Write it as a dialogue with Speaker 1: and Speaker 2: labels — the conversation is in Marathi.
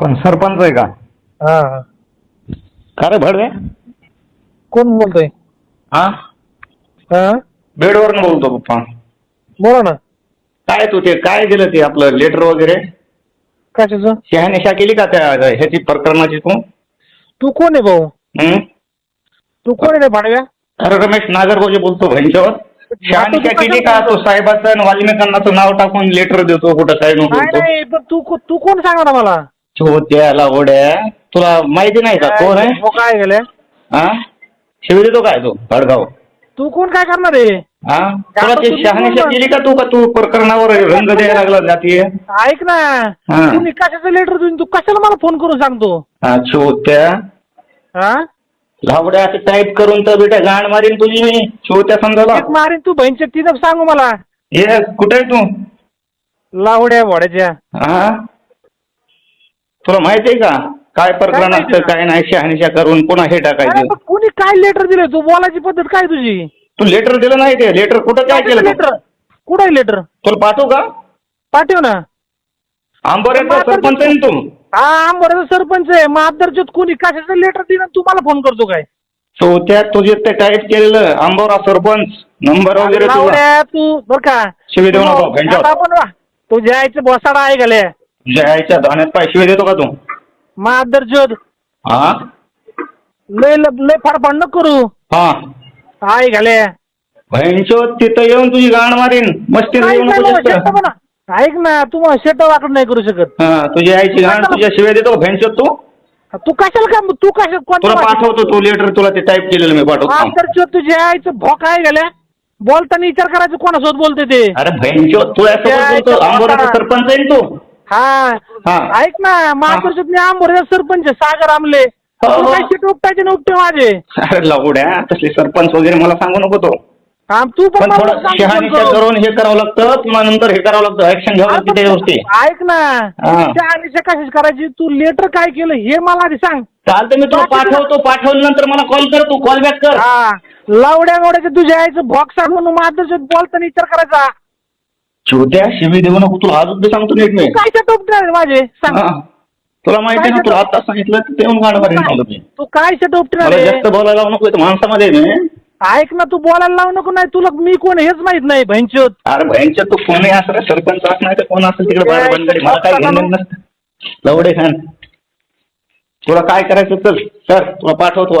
Speaker 1: कोण? सरपंच आहे का?
Speaker 2: हा. हा
Speaker 1: का रे भडवे?
Speaker 2: कोण बोलतोय?
Speaker 1: हा?
Speaker 2: हा?
Speaker 1: बेडवरून बोलतो पप्पा.
Speaker 2: बोला ना.
Speaker 1: काय तू ते काय दिलं ते आपलं लेटर वगैरे?
Speaker 2: कशाचं?
Speaker 1: शहानिशा केली का त्या ह्याची प्रकरणाची तू?
Speaker 2: तू कोण आहे भाऊ?
Speaker 1: हं?
Speaker 2: तू कोण आहे रे भाडव्या?
Speaker 1: अरे रमेश नागरगोजे बोलतो भैंच्यावर शहानिशा केली का तो साहेबाचं आणि वाल्मिकांनाचं नाव टाकून लेटर देतो कुठं काय
Speaker 2: नाही नाही पण तू को- तू कोण सांगा ना मला
Speaker 1: त्याला ओढ्या. तुला माहिती नाही का कोण आहे?
Speaker 2: हो काय गेले?
Speaker 1: हा? शिवी देतो काय तू भडगाव?
Speaker 2: तू कोण काय करणार आहे?
Speaker 1: हा? तुला ते शहानिशा. केली का तू का तू प्रकरणावर रंग द्यायला लागला जातीय?
Speaker 2: ऐक ना.
Speaker 1: हा.
Speaker 2: तुम्ही कशाचं लेटर देऊन तू कशाला मला फोन करून सांगतो?
Speaker 1: हा छोट्या
Speaker 2: हा?
Speaker 1: लावड्या असं टाईप करून तर बेटा गाण मारीन तुझी मी छोट्या समजाला
Speaker 2: एक मारीन तू बहिणच्या तिथं सांगू मला.
Speaker 1: ये कुठे आहे तू?
Speaker 2: लावड्या भोड्याच्या
Speaker 1: हा? तुला माहिती आहे का? काय प्रकरण
Speaker 2: काय
Speaker 1: असतं
Speaker 2: माहिती
Speaker 1: काय नाही शहानिशा करून पुन्हा हे
Speaker 2: अरे
Speaker 1: टाकायचं
Speaker 2: पण कोणी काय लेटर दिलंय? तू बोलायची पद्धत काय तुझी?
Speaker 1: तू लेटर दिलं नाही ते. लेटर कुठं काय केलं
Speaker 2: लेटर कुठं आहे लेटर
Speaker 1: तुला पाठवू का?
Speaker 2: पाठव ना.
Speaker 1: आंबोऱ्याचा सरपंच आहे ना तू?
Speaker 2: हा आंबोऱ्याचा सरपंच आहे. मातरच्यात कोणी कशाचं लेटर दिलं आणि तू मला फोन करतो काय?
Speaker 1: चौथ्यात तुझे ते टाईप केलेलं आंबोरा सरपंच नंबर वगैरे
Speaker 2: तू बर का.
Speaker 1: शिवी देऊ नको,
Speaker 2: तू-
Speaker 1: भेंडो.
Speaker 2: आता आपण वा- तुझ्या आईचं बसाडा आहे गेले.
Speaker 1: तुझ्या आईच्या धान्यात पाय शिवे देतो का तू?
Speaker 2: मादरचोद
Speaker 1: हा?
Speaker 2: लय लय फाडफाड नको करू.
Speaker 1: हा.
Speaker 2: आहे घाले.
Speaker 1: बहिणचो तिथं येऊन तुझी गाण मारीन. मस्ती येऊ नको जास्त.
Speaker 2: ऐक ना तू शेट वाकड नाही करू शकत.
Speaker 1: हा तुझी आईची गाण तुझ्या शिवाय देतो भेंचो तू?
Speaker 2: तू कशाला का तू कशा
Speaker 1: तुला पाठवतो तू लेटर तुला ते टाईप केलेलं मी पाठवतो.
Speaker 2: मादरचोद तुझ्या आईचं भोक आहे गेल्या बोलताना विचार करायचं कोणासोबत बोलते ते.
Speaker 1: अरे भेंचो तू आंबोराचा सरपंच आहे ना तू? हा.
Speaker 2: हा. ऐक ना मादरचोद मी आंबोऱ्याचा सरपंच आहे, सागर आमले.
Speaker 1: हो,
Speaker 2: तू
Speaker 1: हो.
Speaker 2: काय शेट उपटायचे ना उपटे माझे?
Speaker 1: अरे लवड्या तसले सरपंच वगैरे मला सांगू नको तो.
Speaker 2: हा तू पण
Speaker 1: पण
Speaker 2: मला
Speaker 1: थोडं
Speaker 2: सांग
Speaker 1: शहानिशा
Speaker 2: करून.
Speaker 1: हे करावं लागतं पुन्हा नंतर हे करावं लागतं ऍक्शन घ्यावं लागतं त्या गोष्टी.
Speaker 2: ऐक ना
Speaker 1: हा.
Speaker 2: त्या अनिशा कशाच करायची? तू लेटर काय केलं हे मला आधी सांग.
Speaker 1: चालतं मी तुला पाठवतो पाठवल्यानंतर मला कॉल कर तू कॉल बॅक कर.
Speaker 2: हा. लावड्या गोड्याच्या तुझ्या आईचं बॉक्स म्हणून माझं बोलताना विचार करायचा.
Speaker 1: छोट्या शिवी देऊ नको तुला अजून बी सांगतो नीट मी.
Speaker 2: माझे? सांग.
Speaker 1: हा. तुला माहिती आहे ना तुला आता सांगितलं तर ते येऊन गाणं मला मी.
Speaker 2: तू काय
Speaker 1: मला जास्त बोलायला लावू नको इथं माणसामध्ये आहे मी.
Speaker 2: ऐक ना तू बोलायला लावू नको नाही तुला मी कोण हेच माहीत नाही बहिणचोत
Speaker 1: अरे भयंकर तू कोणी असं रे, सरपंच असं नाही तर कोण असेल तिकडे बाहेर बनगडी मला काय घेणं नसतं. लवडे खान. तुला काय करायचं चल सर तुला पाठवतो.